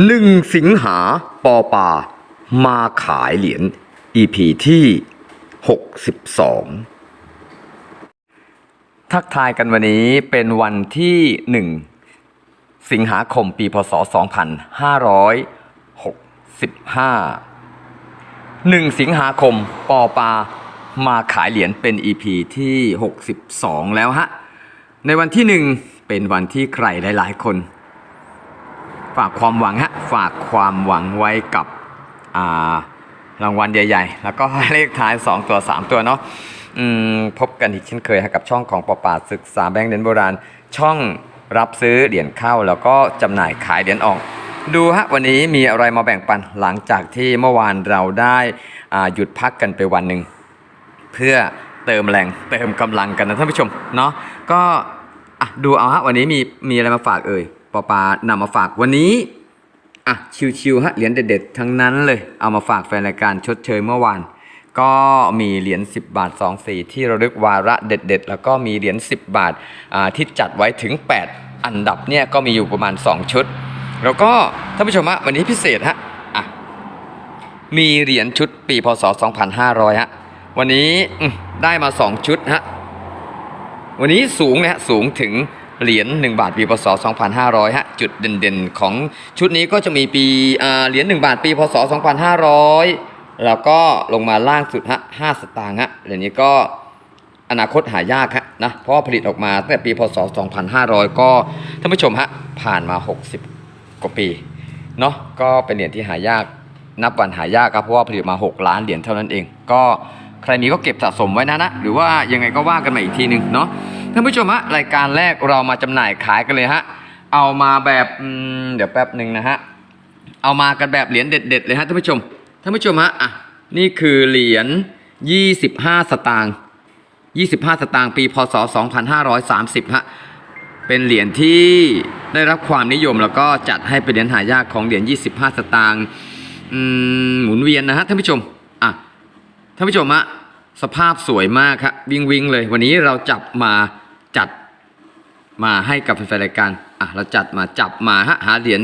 หนึ่งสิงหาปอปา มาขายเหรียญ EP ที่ 62 ทักทายกันวันนี้เป็นวันที่ 1 สิงหาคมปีพศ 2565 1 สิงหาคมปอปา มาขายเหรียญเป็น EP ที่ 62 แล้วฮะ ในวันที่ 1 เป็นวันที่ใครหลาย ๆ คน ฝากความหวังฮะฝากความหวังไว้กับอ่ารางวัลใหญ่ ๆ แล้วก็เลขท้าย 2 ตัว 3 ตัวเนาะพบกันอีกเช่นเคยกับช่องของปอปาศึกษาแบงก์เหรียญโบราณ ช่องรับซื้อเหรียญเข้าแล้วก็จำหน่ายขายเหรียญออก ดูฮะวันนี้มีอะไรมาแบ่งปันหลังจากที่เมื่อวานเราได้หยุดพักกันไปวันหนึ่งเพื่อเติมแรงเติมกำลังกันนะท่านผู้ชมเนาะก็ดูเอาฮะวันนี้มีมีอะไรมาฝากเอ่ย ปอปานำมาฝากวันนี้อะชิวๆฮะเหรียญเด็ดๆทั้งนั้นเลยเอามาฝากแฟนรายการชดเชยเมื่อวานก็มีเหรียญ10 บาท 2 สีที่ระลึกวาระเด็ด ๆ แล้วก็มีเหรียญ10 บาทอ่าที่จัดไว้ถึง 8 อันดับเนี่ยก็มีอยู่ประมาณ 2 ชุด แล้วก็ท่านผู้ชมฮะวันนี้พิเศษฮะอะมีเหรียญชุดปีพศ 2500ฮะวันนี้ได้มา 2 ชุดฮะวันนี้สูงนะฮะสูงถึง เหรียญ1บาทปีพศ 2500 ฮะ จุดเด่นๆ ของชุดนี้ก็จะมีปีอ่าเหรียญ1บาทปีพศ 2500 แล้วก็ลงมาล่างสุดฮะ5สตางค์ฮะเหรียญนี้ก็อนาคตหายากฮะนะเพราะผลิตออกมาตั้งแต่ปีพศ 2500 ก็ท่านผู้ชมฮะผ่านมา 60 กว่าปีเนาะก็เป็นเหรียญที่หายากนับวันหายากครับเพราะว่าผลิตมา 6 ล้านเหรียญเท่านั้นเอง ก็ใครมีก็เก็บสะสมไว้นะนะหรือว่ายังไงก็ว่ากันมาอีกทีหนึ่งเนาะ ท่านผู้ชมฮะรายการแรกเรามาจำหน่ายขายกันเลยฮะเอามาแบบเดี๋ยวแป๊บหนึ่งนะฮะเอามากันแบบเหรียญเด็ดๆเลยฮะท่านผู้ชมท่านผู้ชมฮะอะนี่คือเหรียญ 25 สตางค์25 สตางค์ปีพศ 2530ฮะเป็นเหรียญที่ได้รับความนิยมแล้วก็จัดให้เป็นเหรียญหายากของเหรียญ 25 สตางค์หมุนเวียนนะฮะท่านผู้ชมอะท่านผู้ชมฮะสภาพสวยมากครับวิงวิงเลย วันนี้เราจับมา จัดมาให้กับแฟนรายการอะเราจัดมาจับมาฮะหาเหรียญ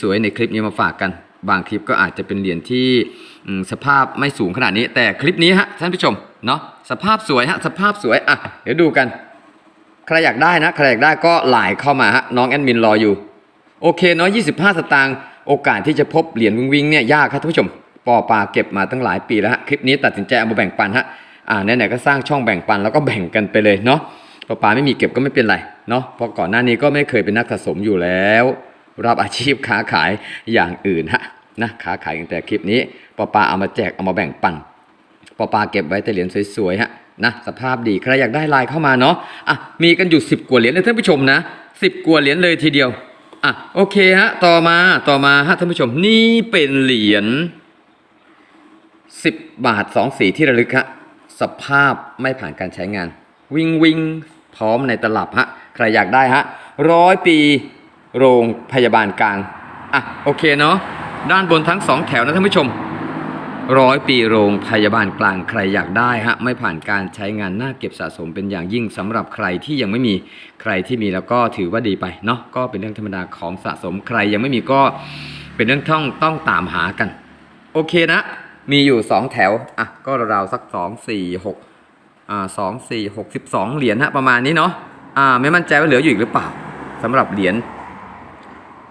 สวยๆในคลิปนี้มาฝากกัน บางคลิปก็อาจจะเป็นเหรียญที่สภาพไม่สูงขนาดนี้ แต่คลิปนี้ฮะท่านผู้ชมเนาะสภาพสวยฮะสภาพสวยอะเดี๋ยวดูกันใครอยากได้นะใครอยากได้ก็ไลน์เข้ามาฮะน้องแอดมินรออยู่ โอเคเนาะ25 สตางค์โอกาสที่จะพบเหรียญวิงวิงเนี่ยยากครับท่านผู้ชมปอปลาเก็บมาตั้งหลายปีแล้วฮะคลิปนี้ตัดสินใจเอามาแบ่งปันฮะอ่าไหนๆก็สร้างช่องแบ่งปันแล้วก็แบ่งกันไปเลยเนาะ ปอปาไม่มีเก็บก็ไม่เป็นไรเนาะเพราะก่อนหน้านี้ก็ไม่เคยเป็นนักสะสมอยู่แล้ว รับอาชีพค้าขายอย่างอื่นฮะนะค้าขายตั้งแต่คลิปนี้ปอปาเอามาแจกเอามาแบ่งปันปอปาเก็บไว้แต่เหรียญสวยๆฮะนะสภาพดีใครอยากได้ลายเข้ามาเนาะอะมีกันอยู่ 10กว่าเหรียญเลยท่านผู้ชมนะ10กว่าเหรียญเลยทีเดียวอะโอเคฮะต่อมาต่อมาฮะท่านผู้ชมนี่เป็นเหรียญ10 บาท 2 สีที่ระลึกฮะสภาพไม่ผ่านการใช้งาน วิ่งวิ่ง พร้อมในตลับฮะใครอยากได้ฮะร้อยปีโรงพยาบาลกลางอะโอเคเนาะด้านบนทั้งสองแถวนะท่านผู้ชมร้อยปีโรงพยาบาลกลางใครอยากได้ฮะไม่ผ่านการใช้งานน่าเก็บสะสมเป็นอย่างยิ่งสำหรับใครที่ยังไม่มีใครที่มีแล้วก็ถือว่าดีไปเนาะก็เป็นเรื่องธรรมดาของสะสมใครยังไม่มีก็เป็นเรื่องต้องต้องตามหากัน โอเคนะ มีอยู่ 2 แถว อะ ก็ราวๆสัก 2 4 6 อ่า2 4 6 12เหรียญฮะประมาณนี้เนาะอ่าไม่มั่นใจว่าเหลืออยู่อีกหรือเปล่าสำหรับเหรียญ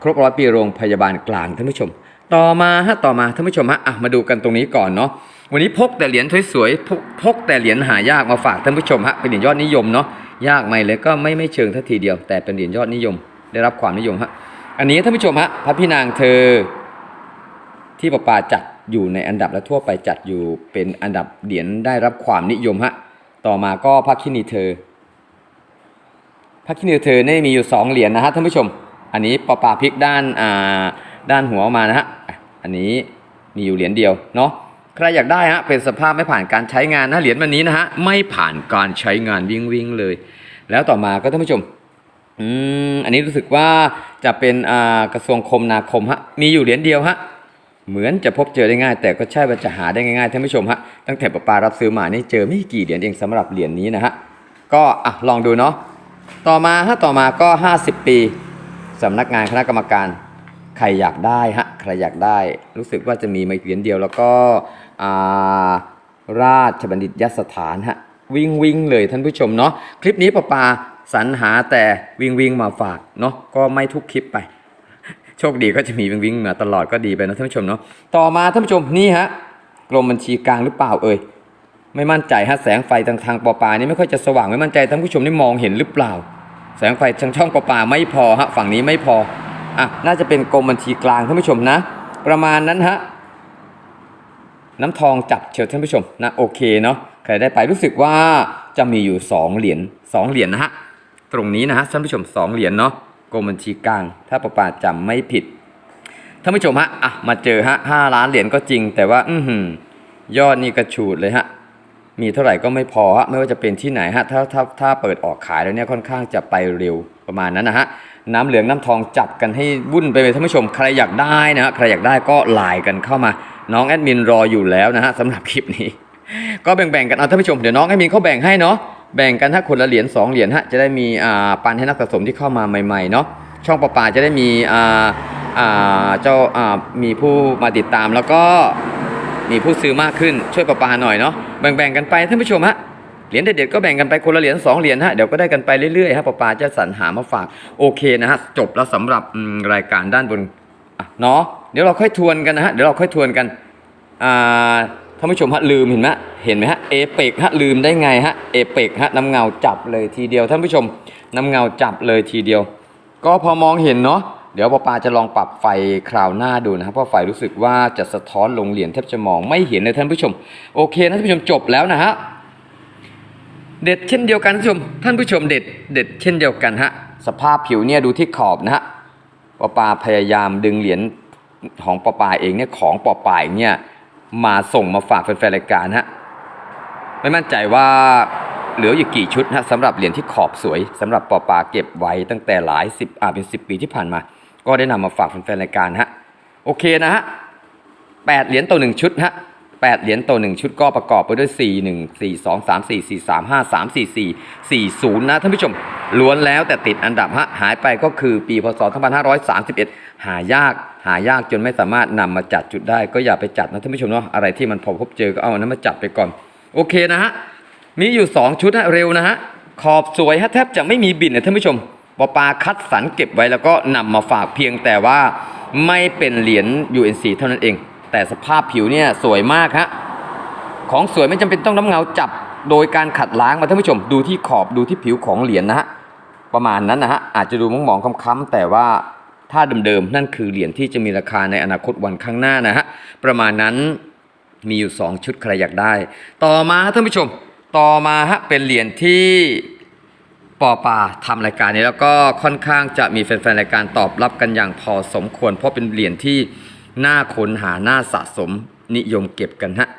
ครบร้อยปีโรงพยาบาลกลางท่านผู้ชม ต่อมาฮะต่อมาท่านผู้ชมฮะอะมาดูกันตรงนี้ก่อนเนาะวันนี้พกแต่เหรียญสวยๆพกพกแต่เหรียญหายากมาฝากท่านผู้ชมฮะเป็นเหรียญยอดนิยมเนาะยากไหมเลยก็ไม่ไม่เชิงทัทีเดียว แต่เป็นเหรียญยอดนิยม ได้รับความนิยมฮะอันนี้ท่านผู้ชมฮะพระพี่นางเธอ ที่ประปาจัดอยู่ในอันดับและทั่วไปจัดอยู่เป็นอันดับเหรียญได้รับความนิยมฮะ ต่อมาก็พระคินีเธอพระคินีเธอเนี่ยมีอยู่2เหรียญนะฮะท่านผู้ชม อันนี้ปอปาพลิกด้านอ่าด้านหัวออกมานะฮะอะอันนี้มีอยู่เหรียญเดียวเนาะใครอยากได้ฮะเป็นสภาพไม่ผ่านการใช้งานนะเหรียญวันนี้นะฮะไม่ผ่านการใช้งานวิ่งวิ่งเลย แล้วต่อมาก็ท่านผู้ชมอืมอันนี้รู้สึกว่าจะเป็นอ่ากระทรวงคมนาคมฮะมีอยู่เหรียญเดียวฮะ เหมือนจะพบเจอได้ง่าย แต่ก็ใช่ว่าจะหาได้ง่ายๆท่านผู้ชมฮะตั้งแต่ปปารับซื้อมานี่เจอไม่กี่เหรียญเองสำหรับเหรียญนี้นะฮะก็อะลองดูเนาะต่อมาฮะต่อมาก็ 50 ปีสำนักงานคณะกรรมการใครอยากได้ฮะใครอยากได้ รู้สึกว่าจะมีไมาเหรียญเดียวแล้วก็อ่าราชบัณฑิตยสถานฮะวิ่งวิ่งเลยท่านผู้ชมเนาะคลิปนี้ปะปาสรรหาแต่วิ่งวิ่งมาฝากเนาะก็ไม่ทุกคลิปไป โชคดีก็จะมีวิ่งวิ่งมาตลอดก็ดีไปนะท่านผู้ชมเนาะต่อมาท่านผู้ชมนี่ฮะกรมบัญชีกลางหรือเปล่าเอ่ยไม่มั่นใจฮะแสงไฟทางทางปอปานี่ไม่ค่อยจะสว่างไม่มั่นใจท่านผู้ชมนี่มองเห็นหรือเปล่า แสงไฟทางช่องปอปาไม่พอฮะฝั่งนี้ไม่พออะน่าจะเป็นกรมบัญชีกลางท่านผู้ชมนะ ประมาณนั้นฮะน้ำทองจับเชียวท่านผู้ชมนะโอเคเนาะใครได้ไปรู้สึกว่าจะมีอยู่สองเหรียญสองเหรียญนะฮะตรงนี้นะฮะท่านผู้ชมสองเหรียญเนาะ กรมบัญชีกลาง ถ้าปอปาจำไม่ผิดท่านผู้ชมฮะอะมาเจอฮะห้าล้านเหรียญก็จริง แต่ว่า อือหือยอดนี่กระฉูดเลยฮะมีเท่าไหร่ก็ไม่พอฮะไม่ว่าจะเป็นที่ไหนฮะถ้าถ้าถ้าเปิดออกขายแล้วเนี่ยค่อนข้างจะไปเร็วประมาณนั้นนะฮะน้ำเหลืองน้ำทองจับกันให้วุ่นไปเลยท่านผู้ชมใครอยากได้นะฮะใครอยากได้ก็ไลน์กันเข้ามา น้องแอดมินรออยู่แล้วนะฮะสำหรับคลิปนี้ ก็แบ่งๆกันเอาท่านผู้ชมเดี๋ยวน้องแอดมินเขาแบ่งให้เนาะ แบ่งกันถ้าคนละเหรียญสองเหรียญฮะจะได้มีอ่าปันให้นักสะสมที่เข้ามาใหม่ๆเนาะช่องปลาปาจะได้มีอ่าอ่าเจ้าอ่ามีผู้มาติดตามแล้วก็มีผู้ซื้อมากขึ้นช่วยประปาหน่อยเนาะแบ่งๆกันไปท่านผู้ชมฮะเหรียญเด็ดๆก็แบ่งกันไปคนละเหรียญสองเหรียญฮะเดี๋ยวก็ได้กันไปเรื่อยๆฮะประปาจะสรรหามาฝากโอเคนะฮะจบแล้วสำหรับรายการด้านบนเนาะเดี๋ยวเราค่อยทวนกันนะฮะเดี๋ยวเราค่อยทวนกันอ่าท่านผู้ชมฮะลืมเห็นไหม เห็นไหมฮะเอเปกฮะลืมได้ไงฮะเอเปกฮะน้ำเงาจับเลยทีเดียวท่านผู้ชมน้ำเงาจับเลยทีเดียว ก็พอมองเห็นเนาะเดี๋ยวปอปาจะลองปรับไฟคราวหน้าดูนะครับเพราะไฟรู้สึกว่าจะสะท้อนลงเหรียญแทบจะมองไม่เห็นเลยท่านผู้ชม โอเคนะท่านผู้ชมจบแล้วนะฮะเด็ดเช่นเดียวกันท่านผู้ชมท่านผู้ชมเด็ดเด็ดเช่นเดียวกันฮะสภาพผิวเนี่ยดูที่ขอบนะฮะปอปาพยายามดึงเหรียญของปอปาเองเนี่ยของปอปาเองเนี่ยมาส่งมาฝากแฟนๆรายการฮะ ไม่มั่นใจว่าเหลืออยู่กี่ชุดนะสำหรับเหรียญที่ขอบสวยสำหรับปอปาเก็บไว้ตั้งแต่หลายสิบอ่าเป็นสิบปีที่ผ่านมา ก็ได้นำมาฝากแฟนๆรายการฮะโอเคนะฮะแปดเหรียญต่อหนึ่งชุดฮะแปดเหรียญต่อหนึ่งชุดก็ประกอบไปด้วยสี่หนึ่งสี่สองสามสี่สี่สามห้าสามสี่สี่สี่ศูนย์นะท่านผู้ชมล้วนแล้วแต่ติดอันดับฮะหายไปก็คือปีพศ2531หายากหายากจนไม่สามารถนำมาจัดจุดได้ ก็อย่าไปจัดนะท่านผู้ชมเนาะอะไรที่มันพอพบเจอก็เอานนั้นมาจัดไปก่อน โอเคนะฮะ มีอยู่ 2 ชุดฮะเร็วนะฮะ ขอบสวยฮะแทบจะไม่มีบินนะท่านผู้ชมปอปาคัดสรรเก็บไว้แล้วก็นำมาฝากเพียงแต่ว่าไม่เป็นเหรียญ UNC เท่านั้นเอง แต่สภาพผิวเนี่ยสวยมากฮะ ของสวยไม่จำเป็นต้องน้ำเงาจับโดยการขัดล้างมาท่านผู้ชม ดูที่ขอบดูที่ผิวของเหรียญนะฮะ ประมาณนั้นนะฮะ อาจจะดูมองๆค้ำๆแต่ว่าถ้าเดิมๆนั่นคือเหรียญที่จะมีราคาในอนาคตวันข้างหน้านะฮะ ประมาณนั้น มีอยู่ 2 ชุดใครอยากได้ ต่อมาท่านผู้ชม ต่อมาฮะเป็นเหรียญที่ปอปาทำรายการนี้แล้วก็ค่อนข้างจะมีแฟนๆรายการตอบรับกันอย่างพอสมควร เพราะเป็นเหรียญที่น่าค้นหาน่าสะสมนิยมเก็บกันฮะ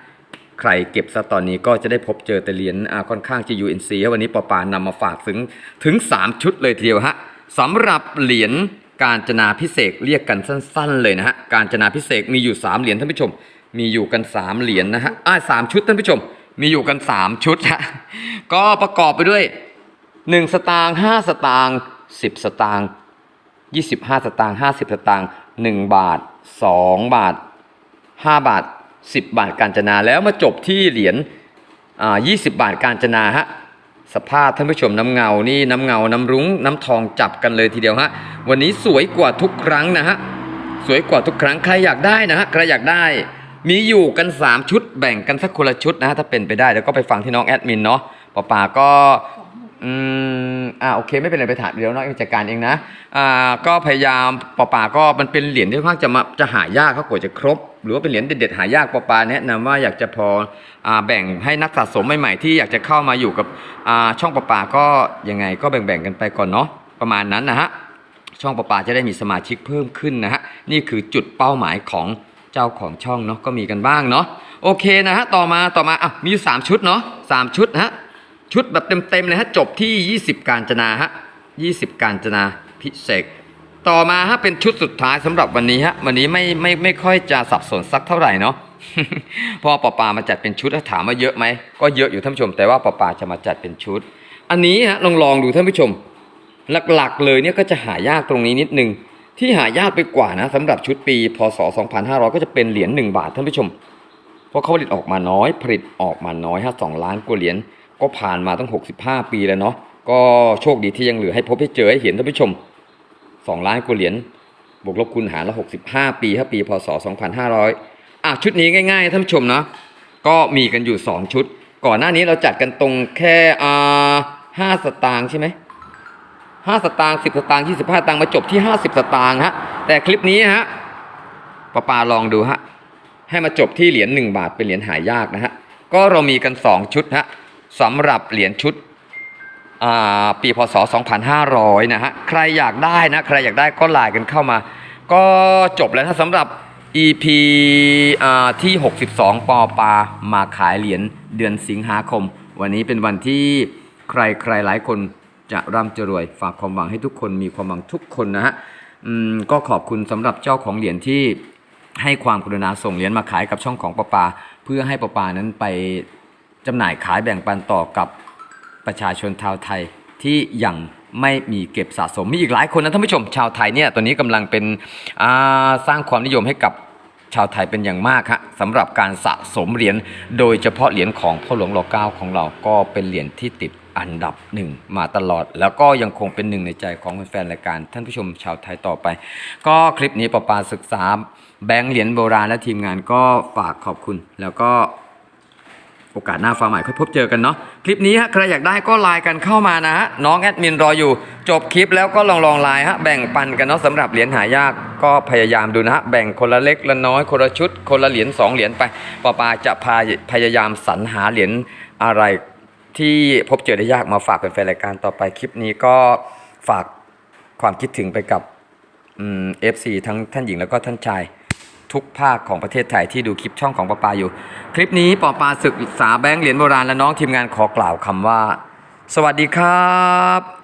ใครเก็บซะตอนนี้ก็จะได้พบเจอแต่เหรียญอ่าค่อนข้างจะ UNC ฮะวันนี้ปอปานำมาฝากถึงถึง 3 ชุดเลยทีเดียวฮะสำหรับเหรียญการจนาพิเศษเรียกกันสั้น ๆ เลยนะฮะการจนาพิเศษมีอยู่ 3 เหรียญท่านผู้ชม มีอยู่กัน3เหรียญนะฮะอ่าสามชุดท่านผู้ชม มีอยู่กัน3ชุดฮะก็ประกอบไปด้วย1สตางค์5สตางค์10สตางค์25สตางค์50สตางค์1บาท2บาท5บาท10บาทการจนาแล้วมาจบที่เหรียญอ่า20บาทการจนาฮะสภาพท่านผู้ชมน้ำเงานี่น้ำเงาน้ำรุ้งน้ำทองจับกันเลยทีเดียวฮะวันนี้สวยกว่าทุกครั้งนะฮะสวยกว่าทุกครั้งใครอยากได้นะฮะใครอยากได้ มีอยู่กัน 3 ชุดแบ่งกันสักคนละชุดนะฮะถ้าเป็นไปได้แล้วก็ไปฟังที่น้องแอดมินเนาะป๋าป๋าก็อืมอ่าโอเคไม่เป็นไรไปถามเดี๋ยวน้องเองจัดการเองนะอ่าก็พยายามปอปาก็มันเป็นเหรียญที่ค่อนข้างจะมาจะหายากเขากว่าจะครบ หรือว่าเป็นเหรียญเด็ดๆหายากปอปาแนะนำว่าอยากจะพออ่าแบ่งให้นักสะสมใหม่ๆที่อยากจะเข้ามาอยู่กับอ่าช่องปอปาก็ยังไงก็แบ่งๆกันไปก่อนเนาะประมาณนั้นนะฮะช่องปอปาจะได้มีสมาชิกเพิ่มขึ้นนะฮะนี่คือจุดเป้าหมายของ เจ้าของช่องเนาะก็มีกันบ้างเนาะโอเคนะฮะต่อมาต่อมาอะมีอยู่สามชุดเนาะสามชุดนะฮะชุดแบบเต็มๆเลยฮะจบที่ 20 การจนาฮะ20 การจนาพิเศษต่อมาฮะเป็นชุดสุดท้ายสำหรับวันนี้ฮะวันนี้ไม่ไม่ไม่ค่อยจะสับสนสักเท่าไหร่เนาะพอปอปามาจัดเป็นชุดถาถามว่าเยอะไหมก็เยอะอยู่ท่านผู้ชม แต่ว่าปอปาจะมาจัดเป็นชุด อันนี้ฮะลองลองดูท่านผู้ชม หลักๆ เลยเนี่ยก็จะหายากตรงนี้นิดนึง ที่หายากไปกว่านะสำหรับชุดปีพศ 2500 ก็จะเป็นเหรียญ1บาทท่านผู้ชม เพราะเขาผลิตออกมาน้อยผลิตออกมาน้อยฮะสองล้านกว่าเหรียญก็ผ่านมาตั้ง 65 ปีแล้วเนาะก็โชคดีที่ยังเหลือให้พบให้เจอให้เห็นท่านผู้ชม 2 ล้านกว่าเหรียญบวกลบคูณหารล้ว65 ปีครับปีพศ 2500 อะชุดนี้ง่ายๆท่านผู้ชมเนาะก็มีกันอยู่ 2 ชุด ก่อนหน้านี้เราจัดกันตรงแค่อ่าห้าสตางค์ใช่ไหม ห้าสตางค์สิบสตางค์ยี่สิบห้าตังค์มาจบที่ห้าสิบสตางค์ฮะแต่คลิปนี้ฮะป้าปาลองดูฮะให้มาจบที่เหรียญหนึ่งบาทเป็นเหรียญหายากนะฮะก็เรามีกันสองชุดฮะสำหรับเหรียญชุดปีพศ 2500 นะฮะ ใครอยากได้นะ ใครอยากได้ก็ไลน์กันเข้ามา ก็จบแล้วนะสำหรับ EP ที่ 62 ปอปา มาขายเหรียญเดือนสิงหาคม วันนี้เป็นวันที่ใครใครหลายคน จะร่ำจะรวยฝากความหวังให้ทุกคนมีความหวังทุกคนนะฮะก็ขอบคุณสำหรับเจ้าของเหรียญที่ให้ความกรุณาส่งเหรียญมาขายกับช่องของปอปา เพื่อให้ปอปานั้นไปจำหน่ายขายแบ่งปันต่อกับประชาชนชาวไทยที่ยังไม่มีเก็บสะสมมีอีกหลายคนนะท่านผู้ชมชาวไทยเนี่ยตอนนี้กำลังเป็นสร้างความนิยมให้กับชาวไทยเป็นอย่างมากฮะสำหรับการสะสมเหรียญโดยเฉพาะเหรียญของพ่อหลวงรอเก้าของเราก็เป็นเหรียญที่ติด อันดับหนึ่งมาตลอด แล้วก็ยังคงเป็นหนึ่งในใจของแฟนๆรายการท่านผู้ชมชาวไทยต่อไป ก็คลิปนี้ประปาศึกษาแบงค์เหรียญโบราณและทีมงานก็ฝากขอบคุณ แล้วก็โอกาสหน้าฟ้าใหม่ค่อยพบเจอกันเนาะคลิปนี้ฮะใครอยากได้ก็ไลน์กันเข้ามานะฮะน้องแอดมินรออยู่ จบคลิปแล้วก็ลองลองไลน์ฮะแบ่งปันกันเนาะสำหรับเหรียญหายากก็พยายามดูนะฮะแบ่งคนละเล็กละน้อยคนละชุด คนละเหรียญสองเหรียญไปปอปาจะพาพยายามสรรหาเหรียญอะไร ที่พบเจอได้ยากมาฝากเป็นแฟนรายการต่อไปคลิปนี้ก็ฝากความคิดถึงไปกับเอฟซีทั้งท่านหญิงแล้วก็ท่านชายทุกภาคของประเทศไทยที่ดูคลิปช่องของปอปาอยู่ คลิปนี้ปอปาศึกษาแบงค์เหรียญโบราณและน้องทีมงานขอกล่าวคำว่า สวัสดีครับ